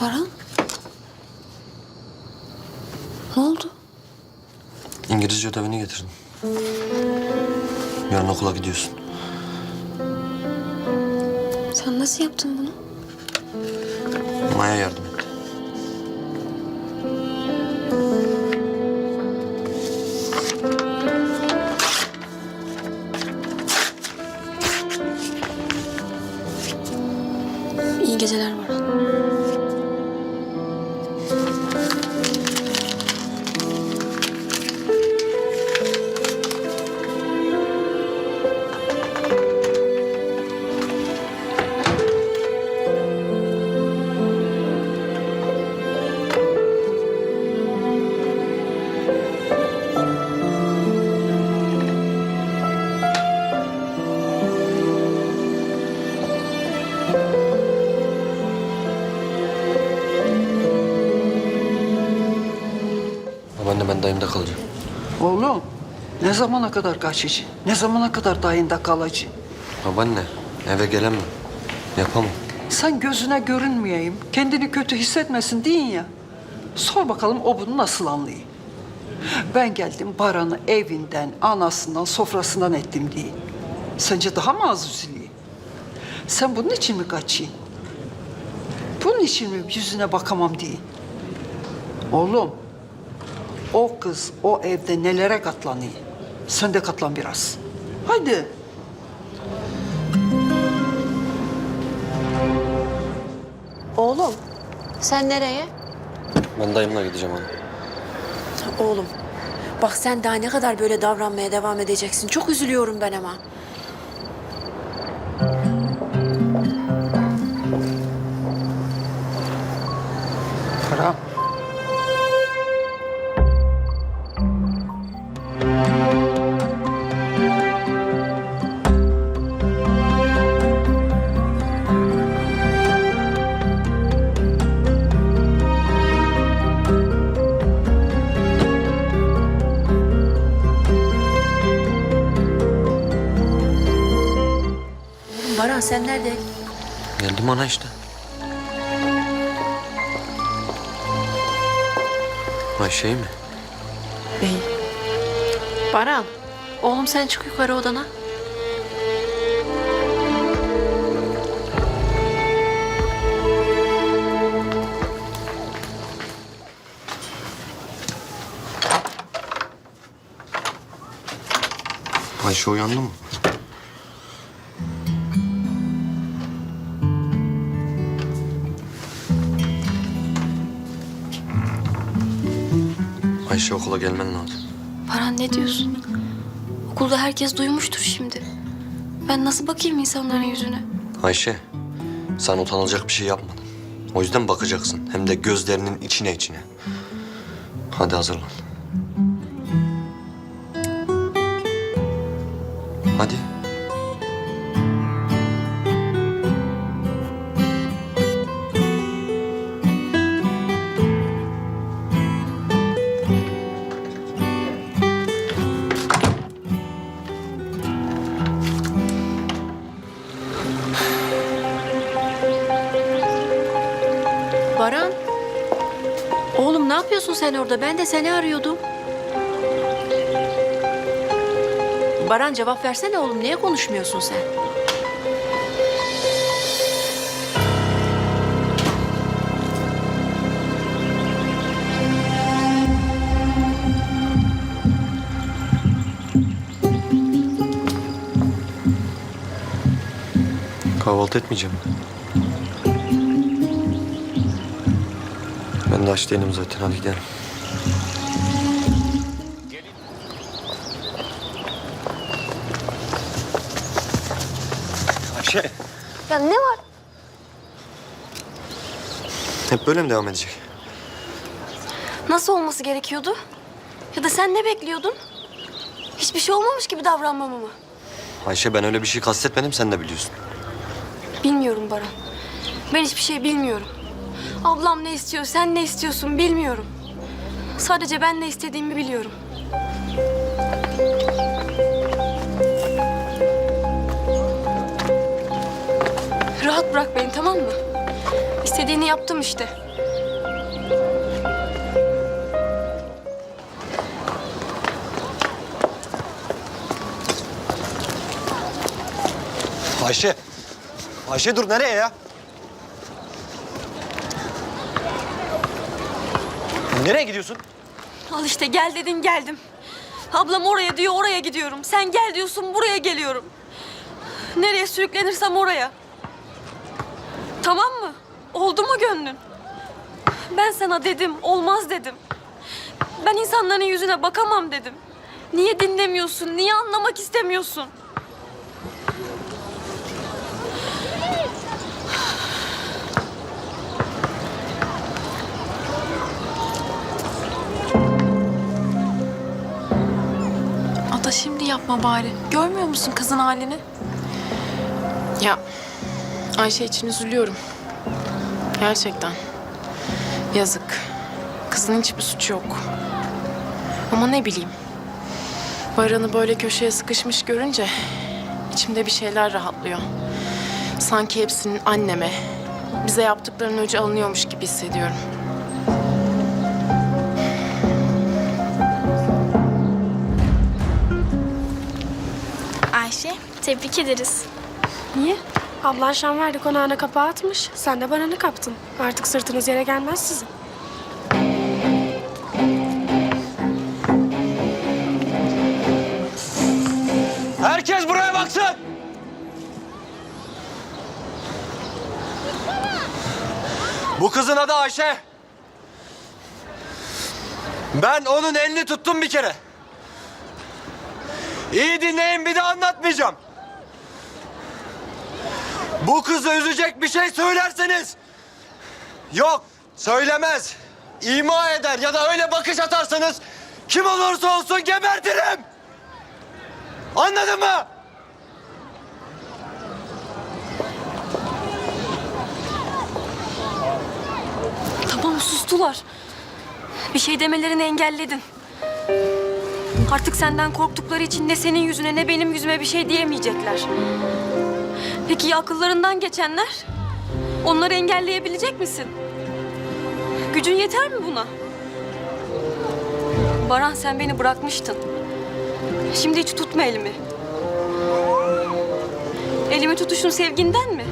Baran? Ne oldu? İngilizce ödevini getirdim. Yarın okula gidiyorsun. Sen nasıl yaptın bunu? Maya yardım etti. İyi geceler Baran. Ben dayımda kalacağım. Oğlum ne zamana kadar kaçıcı? Ne zamana kadar dayında kalıcı? Babaanne eve gelemem. Yapamam. Sen gözüne görünmeyeyim, kendini kötü hissetmesin deyin ya. Sor bakalım o bunu nasıl anlıyor? Ben geldim Baran'ı evinden, anasından, sofrasından ettim deyin. Sence daha mı az üzülüyor? Sen bunun için mi kaçıyorsun? Bunun için mi yüzüne bakamam deyin? Oğlum, o kız o evde nelere katlanıyor? Sen de katlan biraz. Haydi. Oğlum, sen nereye? Ben dayımla gideceğim ana. Oğlum, bak sen daha ne kadar böyle davranmaya devam edeceksin. Çok üzülüyorum ben ama. Baran sen nerede? Geldim ana işte. Ayşe'yi mi? Bey. Baran, oğlum sen çık yukarı odana. Ayşe uyandı mı? Ayşe okula gelmen lazım. Baran ne diyorsun? Okulda herkes duymuştur şimdi. Ben nasıl bakayım insanların yüzüne? Ayşe, sen utanılacak bir şey yapmadın. O yüzden bakacaksın. Hem de gözlerinin içine içine. Hadi hazırlan. Hadi. Baran. Oğlum ne yapıyorsun sen orada? Ben de seni arıyordum. Baran cevap versene oğlum. Niye konuşmuyorsun sen? Kahvaltı etmeyeceğim. De aç değilim zaten. Hadi gidelim. Ayşe. Ya ne var? Hep böyle mi devam edecek? Nasıl olması gerekiyordu? Ya da sen ne bekliyordun? Hiçbir şey olmamış gibi davranmamı mı? Ayşe ben öyle bir şey kastetmedim sen de biliyorsun. Bilmiyorum Baran. Ben hiçbir şey bilmiyorum. Ablam ne istiyor, sen ne istiyorsun bilmiyorum. Sadece ben ne istediğimi biliyorum. Rahat bırak beni tamam mı? İstediğini yaptım işte. Ayşe. Ayşe dur nereye ya? Nereye gidiyorsun? Al işte gel dedin geldim. Ablam oraya diyor oraya gidiyorum. Sen gel diyorsun buraya geliyorum. Nereye sürüklenirsem oraya. Tamam mı? Oldu mu gönlün? Ben sana dedim olmaz dedim. Ben insanların yüzüne bakamam dedim. Niye dinlemiyorsun? Niye anlamak istemiyorsun? Şimdi yapma bari. Görmüyor musun kızın halini? Ya Ayşe için üzülüyorum. Gerçekten. Yazık. Kızın hiçbir suçu yok. Ama ne bileyim. Baran'ı böyle köşeye sıkışmış görünce içimde bir şeyler rahatlıyor. Sanki hepsinin anneme, bize yaptıklarının öcü alınıyormuş gibi hissediyorum. Ayşe, tebrik ederiz. Niye? Ablan Şanverdi konağına kapağı atmış. Sen de baranı kaptın. Artık sırtınız yere gelmez sizin. Herkes buraya baksın. Bu kızın adı Ayşe. Ben onun elini tuttum bir kere. İyi dinleyin bir de anlatmayacağım. Bu kızı üzecek bir şey söylerseniz. Yok söylemez. İma eder ya da öyle bakış atarsanız kim olursa olsun gebertirim. Anladın mı? Tamam sustular. Bir şey demelerini engelledin. Artık senden korktukları için ne senin yüzüne ne benim yüzüme bir şey diyemeyecekler. Peki ya akıllarından geçenler? Onları engelleyebilecek misin? Gücün yeter mi buna? Baran sen beni bırakmıştın. Şimdi hiç tutma elimi. Elimi tutuşun sevginden mi?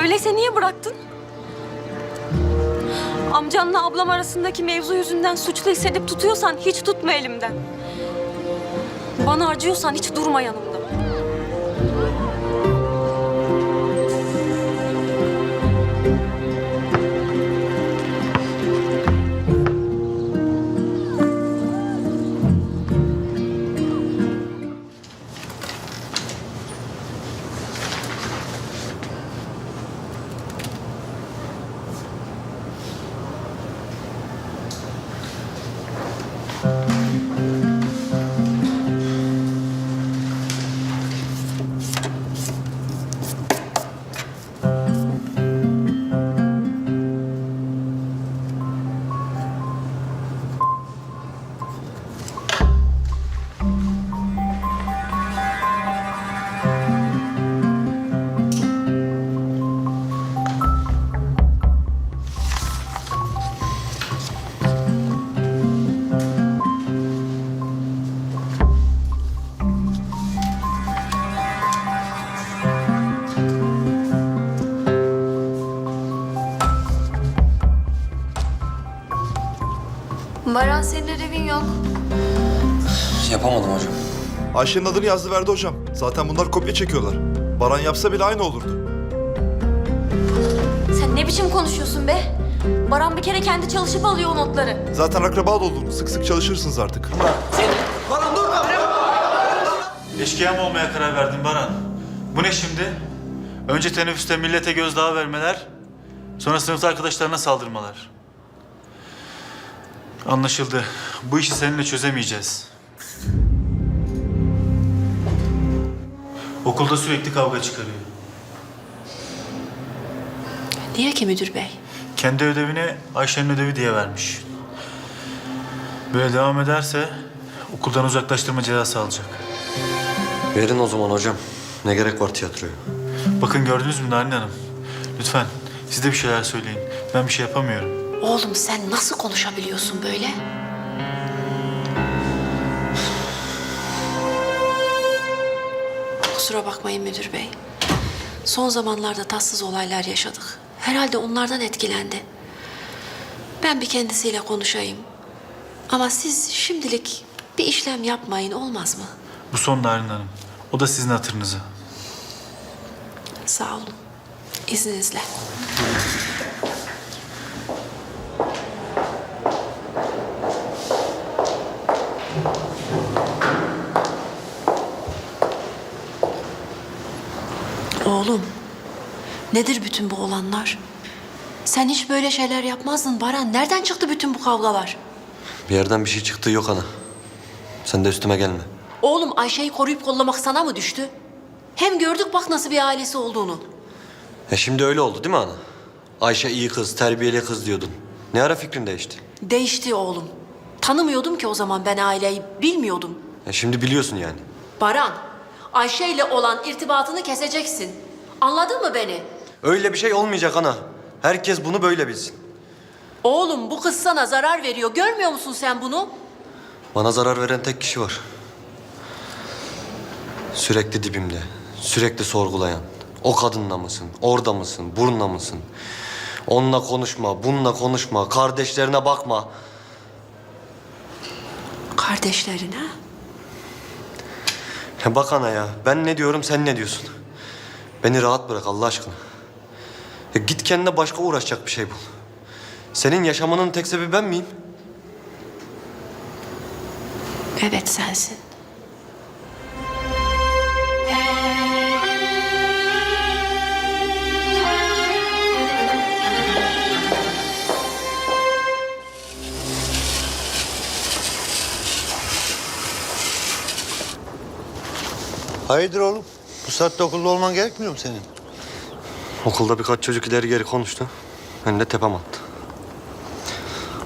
Öyleyse niye bıraktın? Amcanla ablam arasındaki mevzu yüzünden suçlu hissedip tutuyorsan hiç tutma elimden. Bana acıyorsan hiç durma yanımda. Yapamadım hocam. Ayşe'nin adını yazdı verdi hocam. Zaten bunlar kopya çekiyorlar. Baran yapsa bile aynı olurdu. Sen ne biçim konuşuyorsun be? Baran bir kere kendi çalışıp alıyor o notları. Zaten akraba da oldunuz. Sık sık çalışırsınız artık. Eşkıya mı olmaya karar verdin Baran? Bu ne şimdi? Önce teneffüste millete gözdağı vermeler, sonra sınıfta arkadaşlarına saldırmalar. Anlaşıldı. Bu işi seninle çözemeyeceğiz. Okulda sürekli kavga çıkarıyor. Niye ki müdür bey? Kendi ödevini Ayşe'nin ödevi diye vermiş. Böyle devam ederse okuldan uzaklaştırma cezası alacak. Verin o zaman hocam. Ne gerek var tiyatroya? Bakın gördünüz mü Narin Hanım? Lütfen siz de bir şeyler söyleyin. Ben bir şey yapamıyorum. Oğlum sen nasıl konuşabiliyorsun böyle? Kusura bakmayın müdür bey. Son zamanlarda tatsız olaylar yaşadık. Herhalde onlardan etkilendi. Ben bir kendisiyle konuşayım. Ama siz şimdilik bir işlem yapmayın olmaz mı? Bu son Narin Hanım. O da sizin hatırınıza. Sağ olun. İzninizle. Oğlum, nedir bütün bu olanlar? Sen hiç böyle şeyler yapmazdın Baran. Nereden çıktı bütün bu kavgalar? Bir yerden bir şey çıktı yok ana. Sen de üstüme gelme. Oğlum Ayşe'yi koruyup kollamak sana mı düştü? Hem gördük bak nasıl bir ailesi olduğunu. E şimdi öyle oldu değil mi ana? Ayşe iyi kız, terbiyeli kız diyordun. Ne ara fikrin değişti? Değişti oğlum. Tanımıyordum ki o zaman ben aileyi, bilmiyordum. E şimdi biliyorsun yani. Baran, Ayşe ile olan irtibatını keseceksin. Anladın mı beni? Öyle bir şey olmayacak ana. Herkes bunu böyle bilsin. Oğlum bu kız sana zarar veriyor. Görmüyor musun sen bunu? Bana zarar veren tek kişi var. Sürekli dibimde, sürekli sorgulayan. O kadınla mısın, orada mısın, bununla mısın? Onunla konuşma, bununla konuşma, kardeşlerine bakma. Kardeşlerine. Ya bak ana ya, ben ne diyorum sen ne diyorsun? Beni rahat bırak Allah aşkına. Ya git kendine başka uğraşacak bir şey bul. Senin yaşamanın tek sebebi ben miyim? Evet sensin. Hayırdır oğlum? Bu saatte okulda olman gerekmiyor mu senin? Okulda birkaç çocuk ileri geri konuştu. Ben de tepem attı.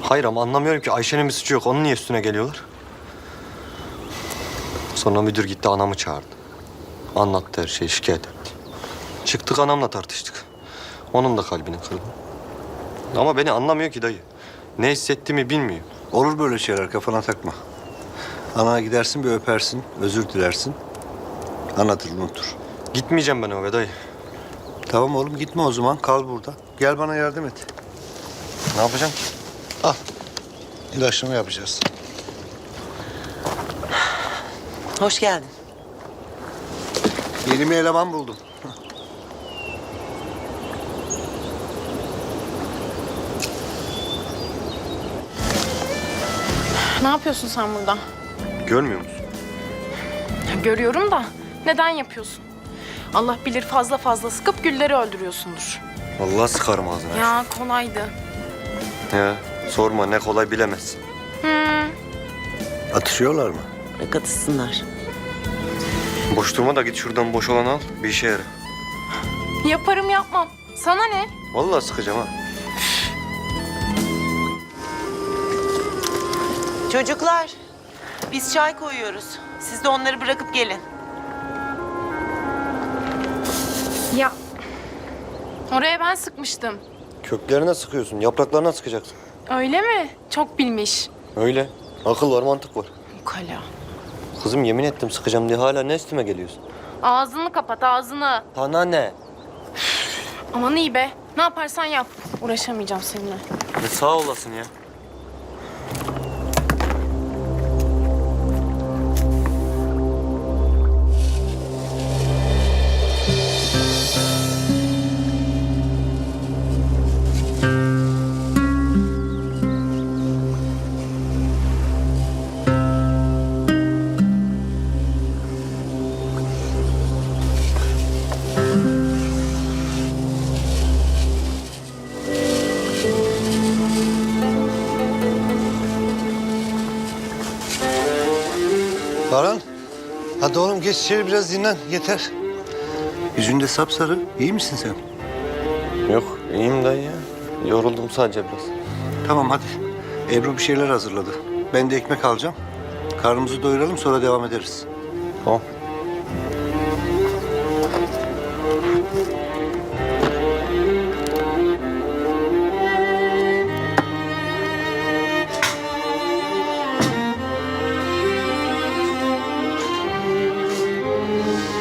Hayır ama anlamıyorum ki Ayşe'nin bir suçu yok. Onun niye üstüne geliyorlar? Sonra müdür gitti anamı çağırdı. Anlattı her şeyi şikayet etti. Çıktık anamla tartıştık. Onun da kalbini kırdım. Ama beni anlamıyor ki dayı. Ne hissettiğimi bilmiyor. Olur böyle şeyler kafana takma. Anana gidersin bir öpersin, özür dilersin. Anlatır unutur. Gitmeyeceğim ben eve dayı. Tamam oğlum gitme o zaman kal burada. Gel bana yardım et. Ne yapacağım ki? Al. İlaçlama yapacağız. Hoş geldin. Yeni bir eleman buldum. Ne yapıyorsun sen burada? Görmüyor musun? Ya görüyorum da neden yapıyorsun? Allah bilir fazla fazla sıkıp gülleri öldürüyorsundur. Vallahi sıkarım ağzına. Ya kolaydı. Ya sorma ne kolay bilemezsin. Atışıyorlar mı? Bırak atışsınlar. Boş durma da git şuradan boş olanı al. Bir işe yara. Yaparım yapmam. Sana ne? Vallahi sıkacağım ha. Çocuklar, biz çay koyuyoruz. Siz de onları bırakıp gelin. Ya oraya ben sıkmıştım. Köklerine sıkıyorsun, yapraklarına sıkacaksın. Öyle mi? Çok bilmiş. Öyle. Akıl var, mantık var. Ukala. Kızım yemin ettim sıkacağım diye hala ne üstüme geliyorsun? Ağzını kapat ağzını. Sana ne? Aman iyi be. Ne yaparsan yap. Uğraşamayacağım seninle. Ne sağ olasın ya. Baran. Hadi oğlum geç içeri biraz dinlen yeter. Yüzünde sapsarı. İyi misin sen? Yok, iyiyim dayı ya. Yoruldum sadece biraz. Tamam hadi. Ebru bir şeyler hazırladı. Ben de ekmek alacağım. Karnımızı doyuralım sonra devam ederiz. Tamam.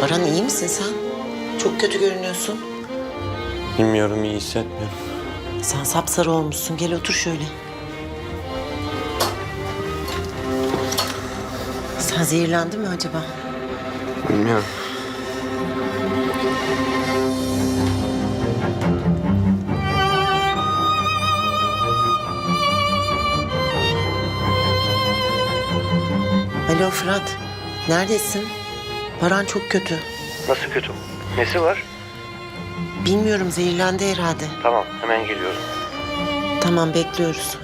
Baran iyi misin sen? Çok kötü görünüyorsun. Bilmiyorum iyi hissetmiyorum. Sen sapsarı olmuşsun. Gel otur şöyle. Sen zehirlendin mi acaba? Bilmiyorum. Alo Fırat. Neredesin? Baran çok kötü. Nasıl kötü? Nesi var? Bilmiyorum zehirlendi herhalde. Tamam hemen geliyorum. Tamam bekliyoruz.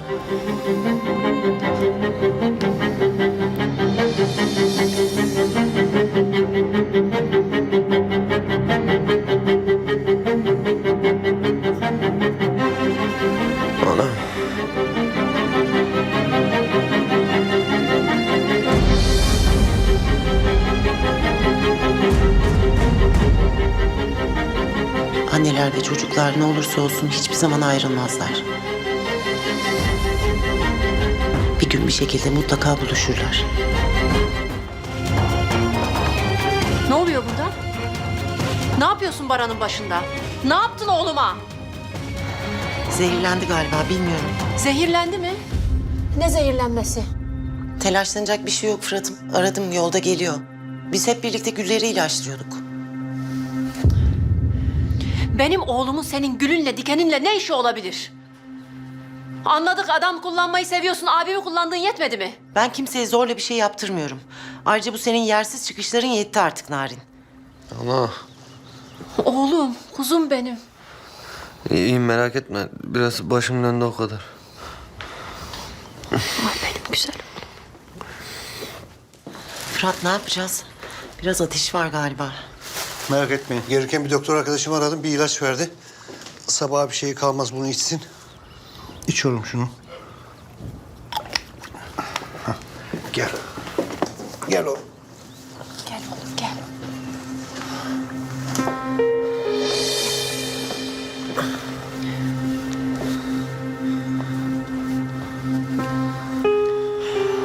Çocuklar ne olursa olsun hiçbir zaman ayrılmazlar. Bir gün bir şekilde mutlaka buluşurlar. Ne oluyor burada? Ne yapıyorsun Baran'ın başında? Ne yaptın oğluma? Zehirlendi galiba bilmiyorum. Zehirlendi mi? Ne zehirlenmesi? Telaşlanacak bir şey yok Fırat'ım. Aradım yolda geliyor. Biz hep birlikte gülleri ilaçlıyorduk. Benim oğlumun senin gülünle dikeninle ne işi olabilir? Anladık adam kullanmayı seviyorsun. Abimi kullandığın yetmedi mi? Ben kimseye zorla bir şey yaptırmıyorum. Ayrıca bu senin yersiz çıkışların yetti artık Narin. Ana. Oğlum, kuzum benim. İyiyim merak etme. Biraz başım döndü o kadar. Benim güzelim. Fırat ne yapacağız? Biraz ateş var galiba. Merak etmeyin. Gelirken bir doktor arkadaşımı aradım. Bir ilaç verdi. Sabaha bir şey kalmaz bunu içsin. İçiyorum şunu. Hah, Gel. Gel oğlum. Gel oğlum gel.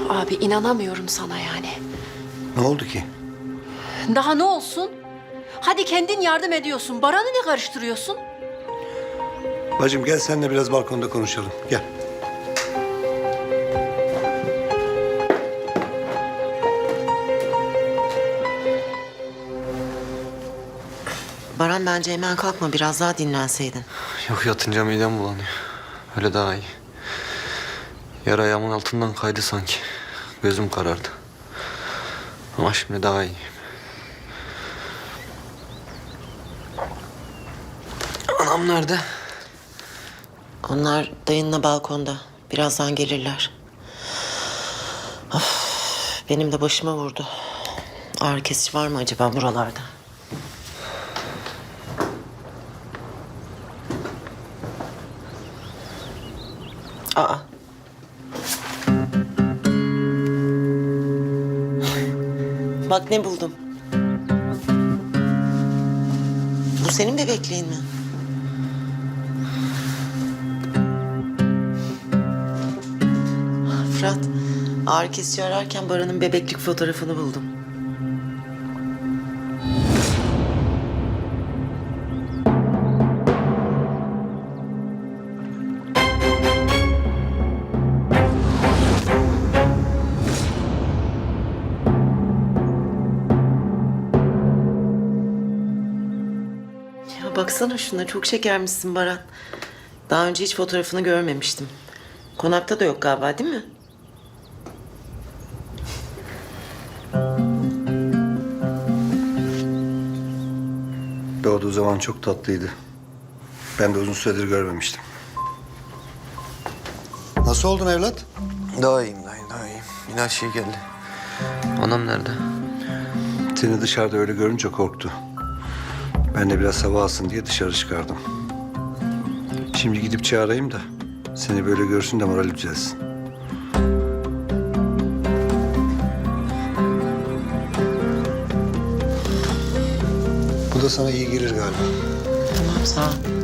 Abi inanamıyorum sana yani. Ne oldu ki? Daha ne olsun? Hadi kendin yardım ediyorsun. Baran'ı ne karıştırıyorsun? Bacım gel seninle biraz balkonda konuşalım. Gel. Baran bence hemen kalkma biraz daha dinlenseydin. Yok yatınca midem bulanıyor. Öyle daha iyi. Yer ayağımın altından kaydı sanki. Gözüm karardı. Ama şimdi daha iyi. Anam nerede? Onlar dayınla balkonda. Birazdan gelirler. Of, benim de başıma vurdu. Ağrı kesici var mı acaba buralarda? Aa. Bak ne buldum. Bu senin bebekliğin mi? Fırat, ağrı kesici ararken Baran'ın bebeklik fotoğrafını buldum. Ya baksana şuna çok şekermişsin Baran. Daha önce hiç fotoğrafını görmemiştim. Konakta da yok galiba değil mi? Doğduğu zaman çok tatlıydı. Ben de uzun süredir görmemiştim. Nasıl oldun evlat? Daha iyiyim dayı daha iyiyim. İlaç şey geldi. Anam nerede? Seni dışarıda öyle görünce korktu. Ben de biraz hava alsın diye dışarı çıkardım. Şimdi gidip çağırayım da seni böyle görsün de moral düzelsin. Sana iyi gelir galiba. Tamam sağ ol.